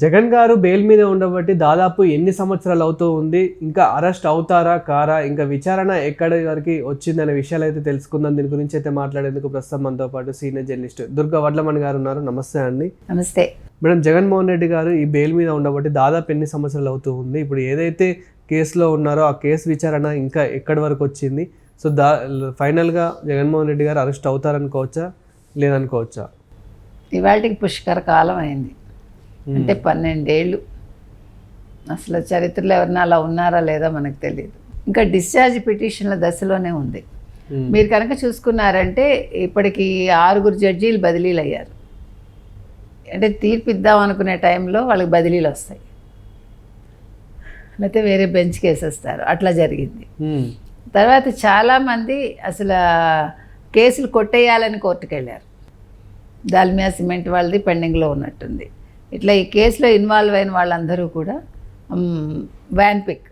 జగన్ గారు బెయిల్ మీద ఉండబట్టి దాదాపు ఎన్ని సంవత్సరాలు అవుతూ ఉంది? ఇంకా అరెస్ట్ అవుతారా కారా? ఇంకా విచారణ ఎక్కడి వరకు వచ్చిందనే విషయాలు అయితే తెలుసుకుందాం. దీని గురించి అయితే మాట్లాడేందుకు ప్రస్తుతం మనతో పాటు సీనియర్ జర్నలిస్ట్ దుర్గా వడ్లమణి గారు ఉన్నారు. నమస్తే అండి. నమస్తే. మేడం జగన్మోహన్ రెడ్డి గారు ఈ బెయిల్ మీద ఉండబట్టి దాదాపు ఎన్ని సంవత్సరాలు అవుతూ ఉంది? ఇప్పుడు ఏదైతే కేసులో ఉన్నారో ఆ కేసు విచారణ ఇంకా ఎక్కడి వరకు వచ్చింది? సో దా ఫైనల్గా జగన్మోహన్ రెడ్డి గారు అరెస్ట్ అవుతారనుకోవచ్చా లేదనుకోవచ్చా? ఇవాళకి పుష్కర కాలం అయింది. అంటే పన్నెండేళ్ళు. అసలు చరిత్రలో ఎవరన్నా అలా ఉన్నారా లేదా మనకు తెలియదు ఇంకా డిశ్చార్జ్ పిటిషన్ల దశలోనే ఉంది. మ్మ్. మీరు కనుక చూసుకున్నారంటే ఇప్పటికి ఆరుగురు జడ్జీలు బదిలీలు అయ్యారు అంటే తీర్పు ఇద్దాం అనుకునే టైంలో వాళ్ళకి బదిలీలు వస్తాయి. లేకపోతే వేరే బెంచ్కి వేసేస్తారు అట్లా జరిగింది. మ్మ్. తర్వాత చాలామంది అసలు కేసులు కొట్టేయాలని కోర్టుకు వెళ్ళారు దాల్మియా సిమెంట్ వాళ్ళది పెండింగ్లో ఉన్నట్టుంది. ఇట్లా ఈ కేసులో ఇన్వాల్వ్ అయిన వాళ్ళందరూ కూడా వ్యాన్ పిక్.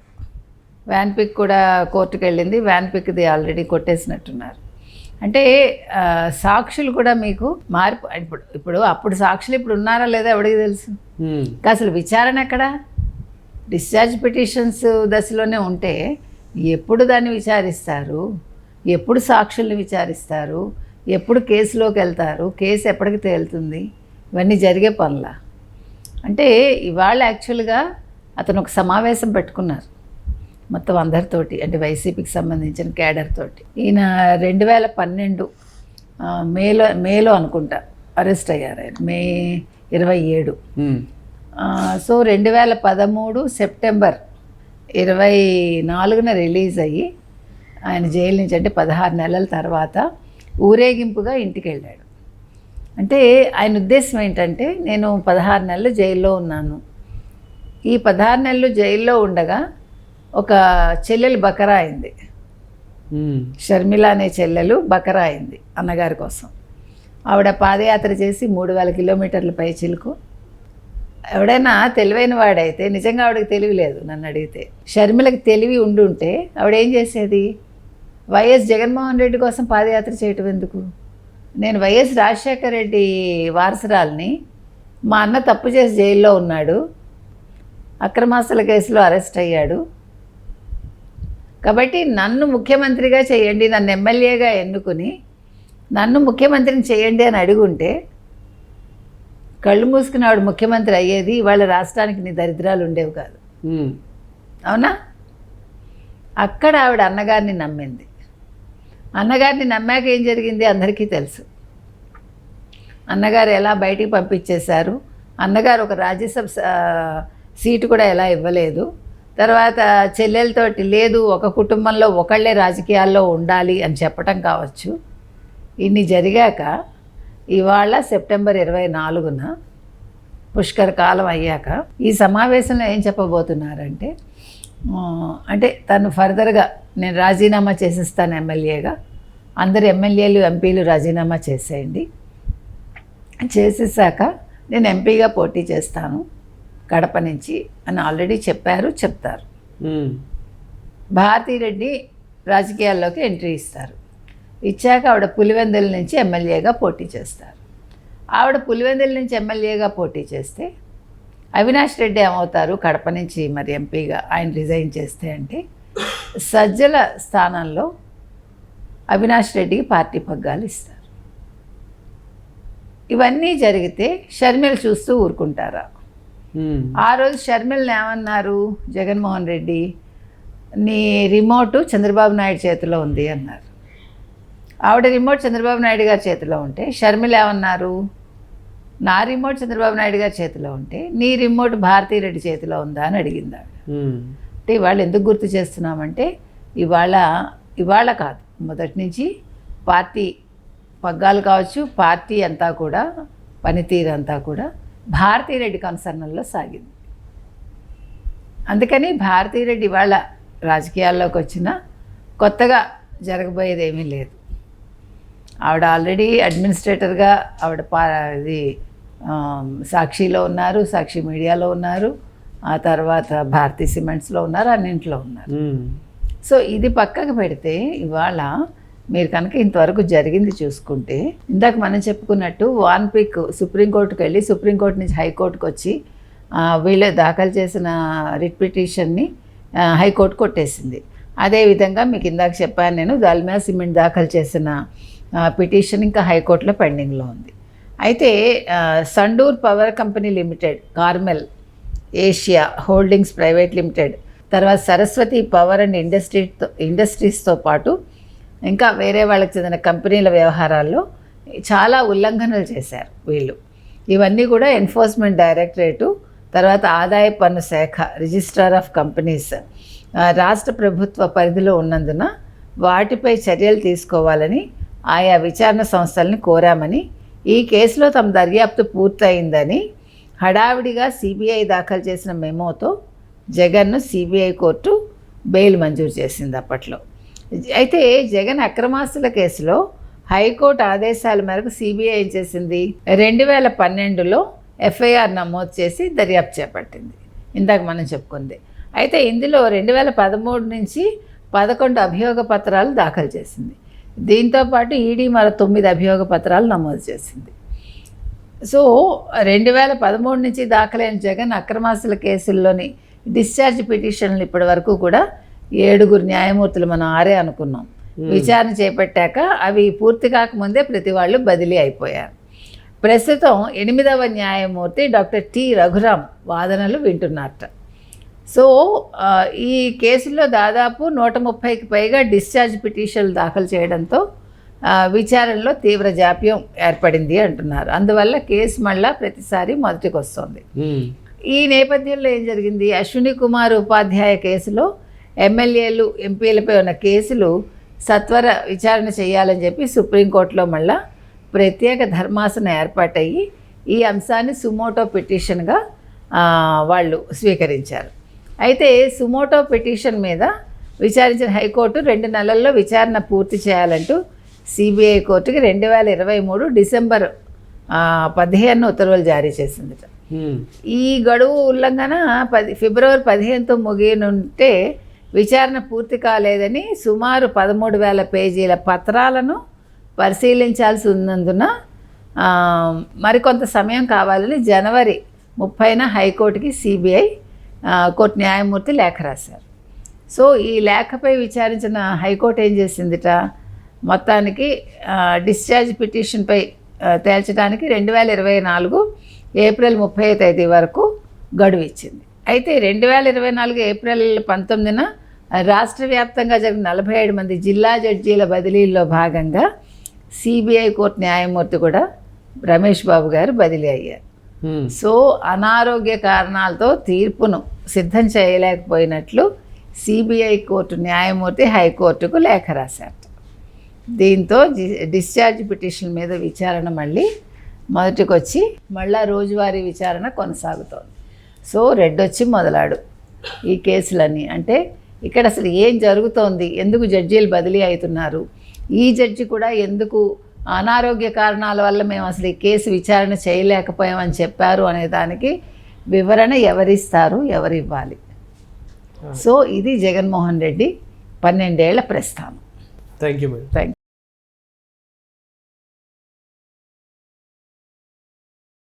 వ్యాన్ పిక్ కూడా కోర్టుకు వెళ్ళింది. వ్యాన్ పిక్ది ఆల్రెడీ కొట్టేసినట్టున్నారు. అంటే సాక్షులు కూడా మీకు మార్పు ఇప్పుడు ఇప్పుడు అప్పుడు సాక్షులు ఇప్పుడు ఉన్నారా లేదా ఎవడికి తెలుసు. ఇంకా అసలు విచారణ ఎక్కడ? డిశ్చార్జ్ పిటిషన్స్ దశలోనే ఉంటే ఎప్పుడు దాన్ని విచారిస్తారు? ఎప్పుడు సాక్షుల్ని విచారిస్తారు? ఎప్పుడు కేసులోకి వెళ్తారు? కేసు ఎప్పటికి తేలుతుంది? ఇవన్నీ జరిగే పనుల? అంటే ఇవాళ యాక్చువల్గా అతను ఒక సమావేశం పెట్టుకున్నారు. మొత్తం అందరితోటి అంటే వైసీపీకి సంబంధించిన క్యాడర్ తోటి. ఈయన రెండు వేల పన్నెండు మేలో మేలో అనుకుంటా అరెస్ట్ అయ్యారు ఆయన మే ఇరవై ఏడు. సో రెండు వేల పదమూడు సెప్టెంబర్ ఇరవై నాలుగున రిలీజ్ అయ్యి ఆయన జైలు నుంచి అంటే పదహారు నెలల తర్వాత ఊరేగింపుగా ఇంటికి వెళ్ళాడు అంటే ఆయన ఉద్దేశం ఏంటంటే నేను పదహారు నెలలు జైల్లో ఉన్నాను. ఈ పదహారు నెలలు జైల్లో ఉండగా ఒక చెల్లెలు బకరా అయింది. షర్మిల అనే చెల్లెలు బకరా అయింది అన్నగారి కోసం. ఆవిడ పాదయాత్ర చేసి మూడు వేల కిలోమీటర్ల పై చిలుకు. ఎవడైనా తెలివైన వాడైతే నిజంగా ఆవిడకి తెలివి లేదు నన్ను అడిగితే. షర్మిలకి తెలివి ఉండుంటే ఆవిడ ఏం చేసేది? వైఎస్ జగన్మోహన్ రెడ్డి కోసం పాదయాత్ర చేయటం ఎందుకు? నేను వైఎస్ రాజశేఖర రెడ్డి వారసురాల్ని మా అన్న తప్పు చేసి జైల్లో ఉన్నాడు అక్రమాస్తుల కేసులో అరెస్ట్ అయ్యాడు. కాబట్టి నన్ను ముఖ్యమంత్రిగా చేయండి నన్ను ఎమ్మెల్యేగా ఎన్నుకుని నన్ను ముఖ్యమంత్రిని చేయండి అని అడుగుంటే కళ్ళు మూసుకుని ఆవిడ ముఖ్యమంత్రి అయ్యేది ఇవాళ రాష్ట్రానికి నీ దరిద్రాలు ఉండేవి కాదు. అవునా? అక్కడ ఆవిడ అన్నగారిని నమ్మింది. అన్నగారిని నమ్మాక ఏం జరిగింది అందరికీ తెలుసు. అన్నగారు ఎలా బయటికి పంపించేశారు? అన్నగారు ఒక రాజ్యసభ సీటు కూడా ఎలా ఇవ్వలేదు. తర్వాత చెల్లెలతోటి లేదు ఒక కుటుంబంలో ఒకళ్ళే రాజకీయాల్లో ఉండాలి అని చెప్పటం కావచ్చు. ఇన్ని జరిగాక ఇవాళ సెప్టెంబర్ ఇరవై నాలుగున పుష్కర కాలం అయ్యాక ఈ సమావేశంలో ఏం చెప్పబోతున్నారంటే అంటే తను ఫర్దర్గా నేను రాజీనామా చేసేస్తాను ఎమ్మెల్యేగా. అందరు ఎమ్మెల్యేలు ఎంపీలు రాజీనామా చేసేయండి. చేసేసాక నేను ఎంపీగా పోటీ చేస్తాను కడప నుంచి అని ఆల్రెడీ చెప్పారు చెప్తారు. భారతీరెడ్డి రాజకీయాల్లోకి ఎంట్రీ ఇస్తారు. ఇచ్చాక ఆవిడ పులివెందుల నుంచి ఎమ్మెల్యేగా పోటీ చేస్తారు. ఆవిడ పులివెందుల నుంచి ఎమ్మెల్యేగా పోటీ చేస్తే అవినాష్ రెడ్డి ఏమవుతారు? కడప నుంచి మరి ఎంపీగా ఆయన రిజైన్ చేస్తే అంటే సజ్జల స్థానంలో అవినాష్ రెడ్డికి పార్టీ పగ్గాలు ఇస్తారు. ఇవన్నీ జరిగితే షర్మిల చూస్తూ ఊరుకుంటారా. ఆ రోజు షర్మిల్ని ఏమన్నారు? జగన్మోహన్ రెడ్డి నీ రిమోట్ చంద్రబాబు నాయుడు చేతిలో ఉంది అన్నారు. ఆవిడ రిమోట్ చంద్రబాబు నాయుడు గారి చేతిలో ఉంటే షర్మిల ఏమన్నారు? నా రిమోట్ చంద్రబాబు నాయుడు గారి చేతిలో ఉంటే నీ రిమోట్ భారతీ రెడ్డి చేతిలో ఉందా అని అడిగింది ఆవిడ. అంటే ఇవాళ ఎందుకు గుర్తు చేస్తున్నామంటే ఇవాళ ఇవాళ కాదు మొదటి నుంచి పార్టీ పగ్గాలు కావచ్చు పార్టీ అంతా కూడా పనితీరు అంతా కూడా భారతీరెడ్డి కన్సర్నల్లో సాగింది. అందుకని భారతీరెడ్డి ఇవాళ రాజకీయాల్లోకి వచ్చిన కొత్తగా జరగబోయేది ఏమీ లేదు. ఆవిడ ఆల్రెడీ అడ్మినిస్ట్రేటర్గా ఆవిడ పా ఇది సాక్షిలో ఉన్నారు సాక్షి మీడియాలో ఉన్నారు. ఆ తర్వాత భారతీ సిమెంట్స్లో ఉన్నారు అన్నింట్లో ఉన్నారు. సో ఇది పక్కకు పెడితే ఇవాళ మీరు కనుక ఇంతవరకు జరిగింది చూసుకుంటే ఇందాక మనం చెప్పుకున్నట్టు వాన్ పిక్ సుప్రీంకోర్టుకు వెళ్ళి సుప్రీంకోర్టు నుంచి హైకోర్టుకు వచ్చి వీళ్ళు దాఖలు చేసిన రిట్ పిటిషన్ని హైకోర్టు కొట్టేసింది. అదేవిధంగా మీకు ఇందాక చెప్పాను నేను దాల్మియా సిమెంట్ దాఖలు చేసిన పిటిషన్ ఇంకా హైకోర్టులో పెండింగ్లో ఉంది. అయితే Sandur Power Company Limited Carmel Asia Holdings Private Limited. తర్వాత సరస్వతి పవర్ అండ్ ఇండస్ట్రీతో ఇండస్ట్రీస్తో పాటు ఇంకా వేరే వాళ్ళకి చెందిన కంపెనీల వ్యవహారాల్లో చాలా ఉల్లంఘనలు చేశారు వీళ్ళు. ఇవన్నీ కూడా ఎన్ఫోర్స్మెంట్ డైరెక్టరేటు తర్వాత ఆదాయ పన్ను శాఖ రిజిస్ట్రార్ ఆఫ్ కంపెనీస్ రాష్ట్ర ప్రభుత్వ పరిధిలో ఉన్నందున వాటిపై చర్యలు తీసుకోవాలని ఆయా విచారణ సంస్థల్ని కోరామని ఈ కేసులో తమ దర్యాప్తు పూర్తయిందని హడావిడిగా సిబిఐ దాఖలు చేసిన మెమోతో జగన్ను సిబిఐ కోర్టు బెయిల్ మంజూరు చేసింది అప్పట్లో. అయితే జగన్ అక్రమాస్తుల కేసులో హైకోర్టు ఆదేశాల మేరకు సిబిఐ ఏం చేసింది? రెండు వేల పన్నెండులో ఎఫ్ఐఆర్ నమోదు చేసి దర్యాప్తు చేపట్టింది. ఇందాక మనం చెప్పుకుంది. అయితే ఇందులో రెండు వేల పదమూడు నుంచి పదకొండు అభియోగ పత్రాలు దాఖలు చేసింది. దీంతోపాటు ఈడీ మరో తొమ్మిది అభియోగ పత్రాలు నమోదు చేసింది. సో రెండు వేల పదమూడు నుంచి దాఖలైన జగన్ అక్రమాస్తుల కేసుల్లోని డిశ్చార్జ్ పిటిషన్లు ఇప్పటి వరకు కూడా ఏడుగురు న్యాయమూర్తులు మనం ఆరే అనుకున్నాం. విచారణ చేపట్టాక అవి పూర్తి కాకముందే ప్రతి వాళ్ళు బదిలీ అయిపోయారు. ప్రస్తుతం ఎనిమిదవ న్యాయమూర్తి డాక్టర్ టి రఘురామ్ వాదనలు వింటున్నారట. సో ఈ కేసులో దాదాపు నూట ముప్పైకి పైగా డిశ్చార్జ్ పిటిషన్లు దాఖలు చేయడంతో విచారణలో తీవ్ర జాప్యం ఏర్పడింది అంటున్నారు. అందువల్ల కేసు మళ్ళా ప్రతిసారి మొదటికి వస్తుంది. ఈ నేపథ్యంలో ఏం జరిగింది? అశ్విని కుమార్ ఉపాధ్యాయ కేసులో ఎమ్మెల్యేలు ఎంపీలపై ఉన్న కేసులు సత్వర విచారణ చేయాలని చెప్పి సుప్రీంకోర్టులో మళ్ళా ప్రత్యేక ధర్మాసనం ఏర్పాటయ్యి ఈ అంశాన్ని సుమోటో పిటిషన్గా వాళ్ళు స్వీకరించారు. అయితే సుమోటో పిటిషన్ మీద విచారించిన హైకోర్టు రెండు నెలల్లో విచారణ పూర్తి చేయాలంటూ సిబిఐ కోర్టుకి రెండు వేల ఇరవై మూడు డిసెంబర్ పదిహేను ఉత్తర్వులు జారీ చేసింది మ్మ్. ఈ గడువు ఉల్లంఘన పది ఫిబ్రవరి పదిహేనుతో ముగియనుంటే విచారణ పూర్తి కాలేదని సుమారు పదమూడు వేల పేజీల పత్రాలను పరిశీలించాల్సి ఉన్నందున మరికొంత సమయం కావాలని జనవరి ముప్పైన హైకోర్టుకి సిబిఐ కోర్టు న్యాయమూర్తి లేఖ రాశారు. సో ఈ లేఖపై విచారించిన హైకోర్టు ఏం చేసిందిట? మొత్తానికి డిశ్చార్జ్ పిటిషన్పై తేల్చడానికి రెండు వేల ఇరవై నాలుగు ఏప్రిల్ ముప్పై తేదీ వరకు గడువు ఇచ్చింది. అయితే రెండు వేల ఇరవై నాలుగు ఏప్రిల్ పంతొమ్మిదిన రాష్ట్ర వ్యాప్తంగా జరిగిన నలభై ఏడు మంది జిల్లా జడ్జీల బదిలీల్లో భాగంగా సిబిఐ కోర్టు న్యాయమూర్తి కూడా రమేష్ బాబు గారు బదిలీ అయ్యారు. సో అనారోగ్య కారణాలతో తీర్పును సిద్ధం చేయలేకపోయినట్లు సిబిఐ కోర్టు న్యాయమూర్తి హైకోర్టుకు లేఖ రాశారు. దీంతో డిశ్చార్జ్ పిటిషన్ మీద విచారణ మళ్ళీ మొదటికొచ్చి మళ్ళా రోజువారీ విచారణ కొనసాగుతోంది. సో రెడ్డొచ్చి మొదలాడు ఈ కేసులన్నీ. అంటే ఇక్కడ అసలు ఏం జరుగుతోంది? ఎందుకు జడ్జీలు బదిలీ అవుతున్నారు? ఈ జడ్జి కూడా ఎందుకు అనారోగ్య కారణాల వల్ల మేము అసలు ఈ కేసు విచారణ చేయలేకపోయామని చెప్పారు అనే దానికి వివరణ ఎవరిస్తారు? ఎవరు ఇవ్వాలి సో ఇది జగన్మోహన్ రెడ్డి పన్నెండేళ్ళ ప్రస్థానం. Thank you thank